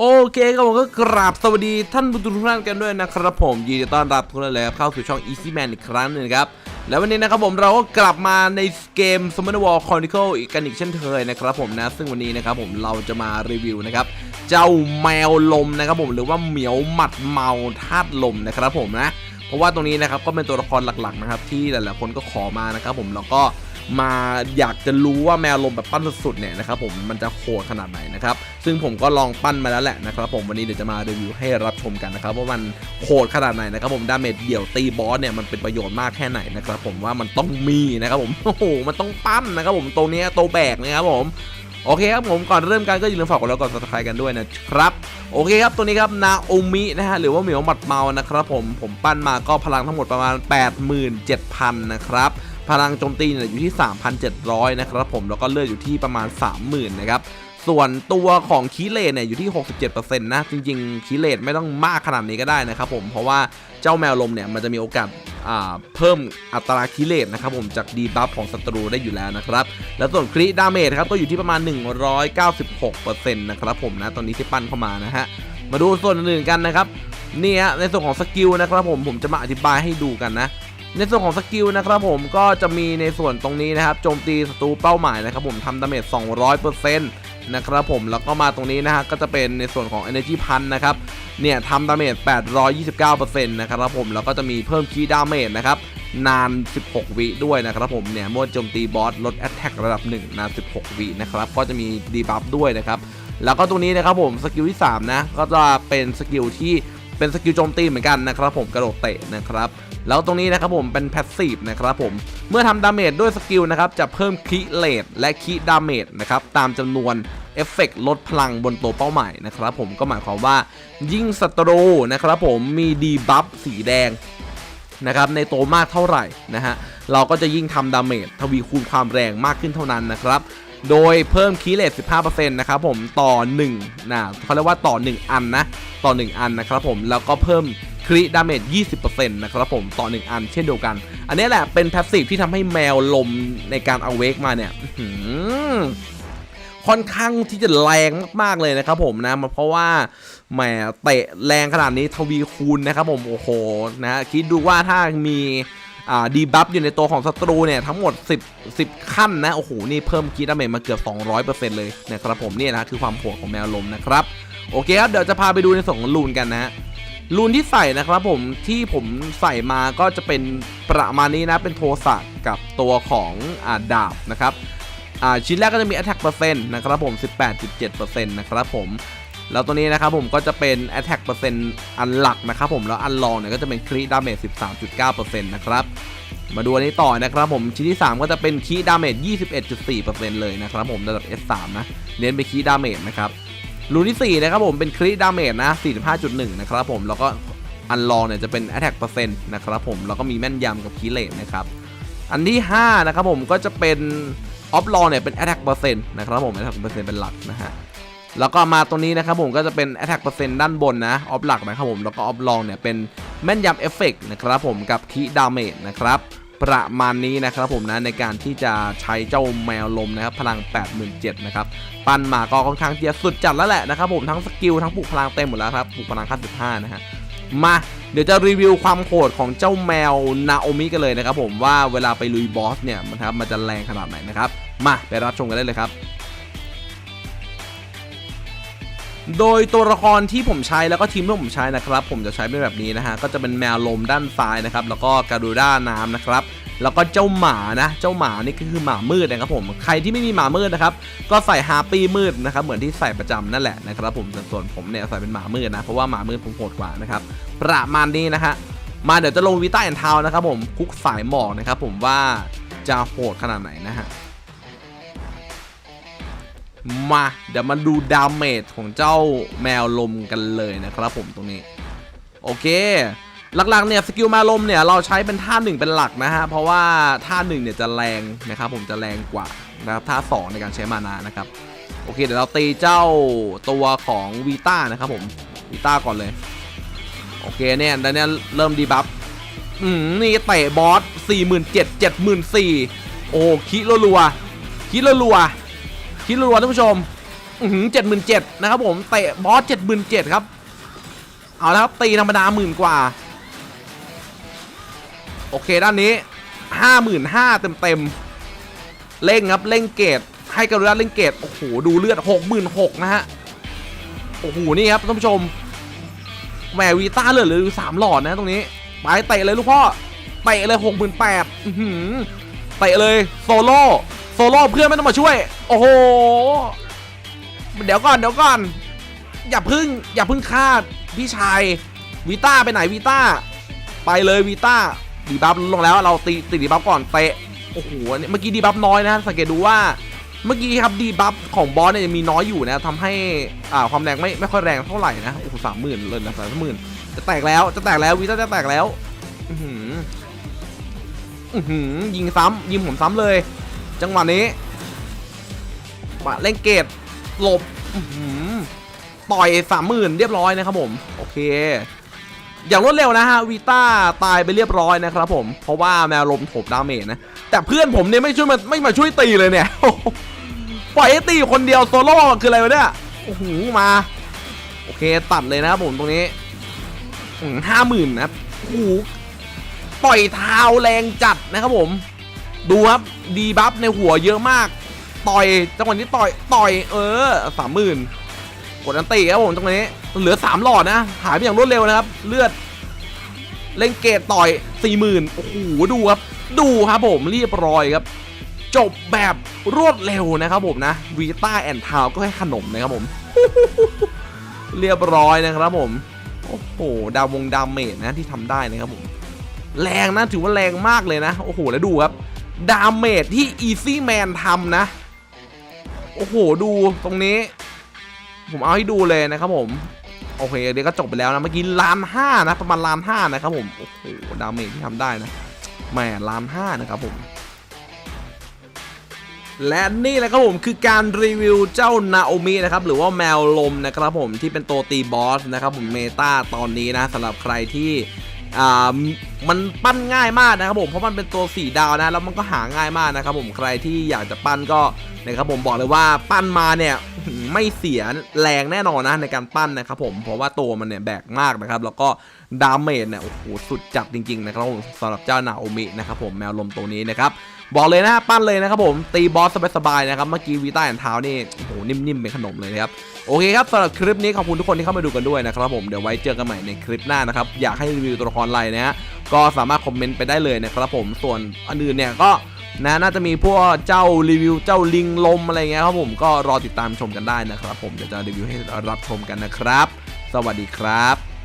โอเคครับผมก็กราบสวัสดีท่านผู้ชมทุกท่านกันด้วยนะครับผมยินดีต้อนรับทุกท่านเลยครับเข้าสู่ช่อง Easy Man อีกครั้งหนึ่งครับ แล้ววันนี้นะครับผมเราก็กลับมาในเกม s u m m o n War Chronicle อีกกันอีกเช่นเคยนะครับผมนะ ซึ่งวันนี้นะครับผมเราจะมารีวิวนะครับ เจ้าแมวลมนะครับผมหรือว่าเหมียวหมัดเมาธาตุลมนะครับผมนะ เพราะว่าตรงนี้นะครับก็เป็นตัวละครหลักๆนะครับที่หลายๆคนก็ขอมานะครับผมแล้วก็ มาอยากจะรู้ว่าแมวลมแบบปั้นสุดๆเนี่ยนะครับผมมันจะโหดขนาดไหนนะครับซึ่งผมก็ลองปั้นมาแล้วแหละนะครับผมวันนี้เดี๋ยวจะมารีวิวให้รับชมกันนะครับว่ามันโหดขนาดไหนนะครับผมดาเมจเดี่ยวตีบอสเนี่ยมันเป็นประโยชน์มากแค่ไหนนะครับผมว่ามันต้องมีนะครับผมโอ้โหมันต้องปั้นนะครับผมตัวนี้ตัวแบกนะครับผมโอเคครับผมก่อนเริ่มกันก็อย่าลืมฝากกดไลค์กด subscribe กันด้วยนะครับโอเคครับตัวนี้ครับนาโอมินะฮะหรือว่าเหมียวหมัดเมานะครับผมผมปั้นมาก็พลังทั้งหมดประมาณ 87,000 นะครับ พลังโจมตีเนี่ยอยู่ที่ 3,700 นะครับผม แล้วก็เลือดอยู่ที่ประมาณ 30,000 นะครับส่วนตัวของคีเลตเนี่ยอยู่ที่ 67%นะ จริงๆคีเลตไม่ต้องมากขนาดนี้ก็ได้นะครับผม เพราะว่าเจ้าแมวลมเนี่ยมันจะมีโอกาสเพิ่มอัตราคีเลตนะครับผมจากดีบัฟของศัตรูได้อยู่แล้วนะครับ แล้วส่วนคริดาเมจครับก็อยู่ที่ประมาณ 196%นะครับผมนะตอนนี้ที่ปั้นเข้ามานะฮะ มาดูส่วนอื่นกันนะครับเนี่ฮะในส่วนของสกิลนะครับผมผมจะมาอธิบายให้ดูกันนะ ในส่วนของสกิลนะครับผมก็จะมีในส่วนตรงนี้นะครับโจมตีศัตรูเป้าหมายนะครับผมทำดาเมจ 200%นะครับผมแล้วก็มาตรงนี้นะฮะก็จะเป็นในส่วนของ Energy พันนะครับเนี่ยทำดาเมจ 829%นะครับผมแล้วก็จะมีเพิ่มคีย์ดาเมจนะครับนาน 16 วิด้วยนะครับผมเนี่ยเมื่อโจมตีบอสลด Attack ระดับ 1 นาน 16 วินะครับก็จะมีดีบัฟด้วยนะครับแล้วก็ตรงนี้นะครับผมสกิลที่ 3 นะ ก็จะเป็นสกิลที่ เป็นสกิลโจมตีเหมือนกันนะครับผมกระโดดเตะนะครับแล้วตรงนี้นะครับผมเป็นแพสซีฟนะครับผมเมื่อทำดาเมจด้วยสกิลนะครับจะเพิ่มคีเลตและคีดาเมจนะครับตามจำนวนเอฟเฟกลดพลังบนตัวเป้าหมายนะครับผมก็หมายความว่ายิ่งศัตรูนะครับผมมีดีบัฟสีแดงนะครับในโตวมากเท่าไหร่นะฮะเราก็จะยิ่งทำดาเมจทวีคูณความแรงมากขึ้นเท่านั้นนะครับ โดยเพิ่มคีเลต15%นะครับผมต่อ1นะเขาเรียกว่าต่อ 1 อันนะ ต่อ 1 อันนะครับผมแล้วก็เพิ่มคริดาเมจ 20%นะครับผมต่อ 1 อันเช่นเดียวกัน อันนี้แหละเป็นแพสซีฟที่ทำให้แมวลมในการเอาเวกมาเนี่ยค่อนข้างที่จะแรงมาก ๆ เลยนะครับผมนะเพราะว่าแหมเตะแรงขนาดนี้ทวีคูณนะครับผม โอ้โหนะคิดดูว่าถ้ามี ดีบัฟอยู่ในตัวของศัตรูเนี่ยทั้งหมด 10 10 ขั้นนะ โอ้โห นี่เพิ่มคีดาเมจมาเกือบ 200%เลยนะครับผมนี่นะคือความโหดของแมวลมนะครับ โอเคครับ เดี๋ยวจะพาไปดูในส่วนของลูนกันนะลูนที่ใส่นะครับผมที่ผมใส่มาก็จะเป็นประมาณนี้นะ เป็นโทสะกับตัวของอาดาบนะครับชิ้นแรกก็จะมี attack เปอร์เซ็นต์นะครับผม 18.7%นะครับผม แล้วตัวนี้นะครับผมก็จะเป็น attack เปอร์เซ็นต์อันหลักนะครับผมแล้วอันรองเนี่ยก็จะเป็น crit damage 13.9%นะครับมาดูอันนี้ต่อนะครับผมชิ้นที่ 3 ก็จะเป็น crit damage 21.4%เลยนะครับผมระดับ S3 นะเน้นไป crit damage นะครับรูนที่4นะครับผมเป็น crit damage นะ45.1นะครับผมแล้วก็อันรองเนี่ยจะเป็น attack เปอร์เซ็นต์นะครับผมแล้วก็มีแม่นยำกับ crit rate นะครับอันที่5นะครับผมก็จะเป็นออฟลองเนี่ยเป็น attack เปอร์เซ็นต์นะครับผม attack เปอร์เซ็นต์เป็นหลักนะฮะ แล้วก็มาตรงนี้นะครับผมก็จะเป็น attack เปอร์เซ็นต์ด้านบนนะออฟหลักนะครับผมแล้วก็ออฟลองเนี่ยเป็นแม่นยำเอฟเฟกนะครับผมกับคีดาเมจนะครับประมาณนี้นะครับผมนะในการที่จะใช้เจ้าแมวลมนะครับพลัง 87,000นะครับปั้นมาก็ค่อนข้างที่จะสุดจัดแล้วแหละนะครับผมทั้งสกิลทั้งปลุกพลังเต็มหมดแล้วครับปลุกพลังขั้น15นะฮะมาเดี๋ยวจะรีวิวความโหดของเจ้าแมวนาโอมิกันเลยนะครับผมว่าเวลาไปลุยบอสเนี่ยมันครับมันจะแรงขนาดไหนนะครับมาไปรับชมกันได้เลยครับ โดยตัวละครที่ผมใช้แล้วก็ทีมที่ผมใช้นะครับ ผมจะใช้เป็นแบบนี้นะฮะก็จะเป็นแมวลมด้านซ้ายนะครับแล้วก็การูด้าน้ำนะครับแล้วก็เจ้าหมานะ เจ้าหมานี่ก็คือหมามืดนะครับผม ใครที่ไม่มีหมามืดนะครับ ก็ใส่ฮาร์ปี้มืดนะครับ เหมือนที่ใส่ประจำนั่นแหละนะครับผมแต่ส่วนผมเนี่ยใส่เป็นหมามืดนะ เพราะว่าหมามืดผมโหดกว่านะครับ ประมาณนี้นะฮะ มาเดี๋ยวจะลงวิต้าแอนทาวนะครับผม คุกสายหมอกนะครับผมว่าจะโหดขนาดไหนนะฮะ มาเดี๋ยวมาดูดาเมจของเจ้าแมวลมกันเลยนะครับผมตรงนี้ โอเค หลักๆเนี่ยสกิลมาลมเนี่ยเราใช้เป็นท่าหนึ่งเป็นหลักนะฮะเพราะว่าท่าหนึ่งเนี่ยจะแรงนะครับผมจะแรงกว่านะครับท่าสองในการใช้มานานะครับโอเคเดี๋ยวเราตีเจ้าตัวของวีต้านะครับผมวีต้าก่อนเลยโอเคเนี่ยตอนเนี้ยเริ่มดีบัฟอืมนี่เตะบอส 4 7 0 0 0 7 4 0 0 0โอ้คิรัวๆคิรัวๆ คิรัวๆท่านผู้ชมเจ็ดหมื่นเจ็ดนะครับผมเตะบอสเจ็ดหมื่นเจ็ดครับ เอาแล้วครับตีธรรมดาหมื่นกว่า โอเคด้านนี้ห้าหมื่นห้าเต็มเต็มๆเร่งครับเร่งเกตให้กรุณาเร่งเกตโอ้โห ดูเลือดหกหมื่นหกนะฮะ โอ้โห นี่ครับท่านผู้ชม แหมวีต้าเลือดเหลืออยู่สามหลอดนะตรงนี้ ไปเตะเลยลูกพ่อ เตะเลยหกหมื่นแปดเตะเลยโซโล่ โซโล่เพื่อนไม่ต้องมาช่วย โอ้โห เดี๋ยวก่อนเดี๋ยวก่อน อย่าพึ่ง อย่าพึ่งคาพี่ชายวีต้าไปไหนวีต้า ไปเลยวีต้าดีบัฟลงแล้วเราตีตีดีบัฟก่อนเตะโอ้โหอันนี้เมื่อกี้ดีบัฟน้อยนะ สังเกตดูว่าเมื่อกี้ครับดีบัฟของบอสเนี่ยมีน้อยอยู่นะทำให้อ่าความแรงไม่ไม่ค่อยแรงเท่าไหร่นะโอ้โหสามหมื่นเลยนะสามหมื่นจะแตกแล้วจะแตกแล้ววีต้าจะแตกแล้ว อือหือ อือหือยิงซ้ำยิงผมซ้ำเลย จังหวะนี้ มาเล่นเกตหลบต่อยสามหมื่นเรียบร้อยนะครับผม โอเค อย่างรวดเร็วนะฮะวีต้าตายไปเรียบร้อยนะครับผม เพราะว่าแมวลมถบดาเมจนะ แต่เพื่อนผมเนี่ยไม่ช่วยมาไม่มาช่วยตีเลยเนี่ยปล่อยให้ตีคนเดียวโซโล่คืออะไรวะเนี่ยโอ้โหมา โอเคตัดเลยนะครับผมตรงนี้ห้าหมื่นนะครับโอ้โหปล่อยเท้าแรงจัดนะครับผม ดูครับดีบัฟในหัวเยอะมาก ต่อยจังหวะนี้ต่อยต่อยเออสามหมื่นกดอันตีครับผมตรงนี้เหลือสามหลอดนะ หายไปอย่างรวดเร็วนะครับ เลือด เล่นเกตต่อยสี่หมื่นโอ้โหดูครับ ดูครับผมเรียบร้อยครับ จบแบบรวดเร็วนะครับผมนะวีต้าแอนทาวก็ให้ขนมนะครับผม เรียบร้อยนะครับผม โอ้โหดาววงดามเมจนะที่ทำได้นะครับผม แรงนะถือว่าแรงมากเลยนะ โอ้โหแล้วดูครับ ดาเมจที่ Easy Man ทำนะ โอ้โห ดูตรงนี้ ผมเอาให้ดูเลยนะครับผม โอเคเดี๋ยวก็จบไปแล้วนะ เมื่อกี้ล้านห้านะ ประมาณล้านห้านะครับผม โอ้โห ดาเมจที่ทำได้นะแหมล้านห้านะครับผมและนี่แหละครับผมคือการรีวิวเจ้านาโอมินะครับหรือว่าแมวลมนะครับผมที่เป็นตัวตีบอสนะครับผมเมตาตอนนี้นะสำหรับใครที่อ่า มันปั้นง่ายมากนะครับผมเพราะมันเป็นตัว4ดาวนะแล้วมันก็หาง่ายมากนะครับผมใครที่อยากจะปั้นก็นะครับผมบอกเลยว่าปั้นมาเนี่ยไม่เสียแรงแน่นอนนะในการปั้นนะครับผมเพราะว่าตัวมันเนี่ยแบกมากนะครับแล้วก็ดาเมจเนี่ยโอ้โหสุดจัดจริงๆนะครับผมสำหรับเจ้านาโอมินะครับผมแมวลมตัวนี้นะครับบอกเลยนะปั้นเลยนะครับผมตีบอสสบายๆนะครับเมื่อกี้วีต้าแอนเท้านี่โอ้โหนิ่มๆเป็นขนมเลยนะครับโอเคครับสำหรับคลิปนี้ขอบคุณทุกคนที่เข้ามาดูกันด้วยนะครับผมเดี๋ยวไว้เจอกันใหม่ในคลิปหน้านะครับอยากให้รีวิวตัวละครอะไรนะฮะ ก็สามารถคอมเมนต์ไปได้เลยนะครับผมส่วนอันอื่นเนี่ยก็นะน่าจะมีพวกเจ้ารีวิวเจ้าลิงลมอะไรเงี้ยครับผมก็รอติดตามชมกันได้นะครับ ผมเดี๋ยวจะรีวิวให้รับชมกันนะครับ สวัสดีครับ